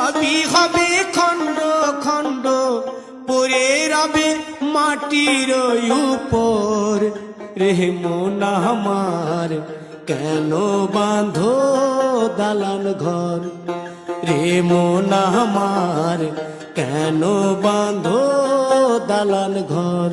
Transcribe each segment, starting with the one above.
সবই হবে খণ্ড খণ্ড, পরে রবে মাটির উপর। রে মন আমার, কেন বাঁধো দালান ঘর? রে মন আমার, কেন বাঁধো দালান ঘর?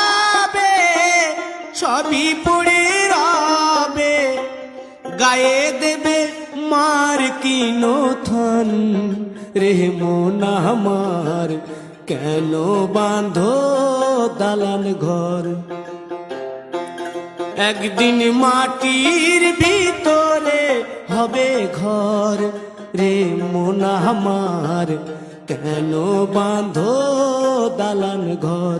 সবই পড়ে রবে, গায়ে দেবে মার কিনো থন রে মন আমার, কেন বাঁধো দালান ঘর? একদিন মাটির ভিতরে হবে ঘর। রে মন আমার, কেন বাঁধো দালান ঘর?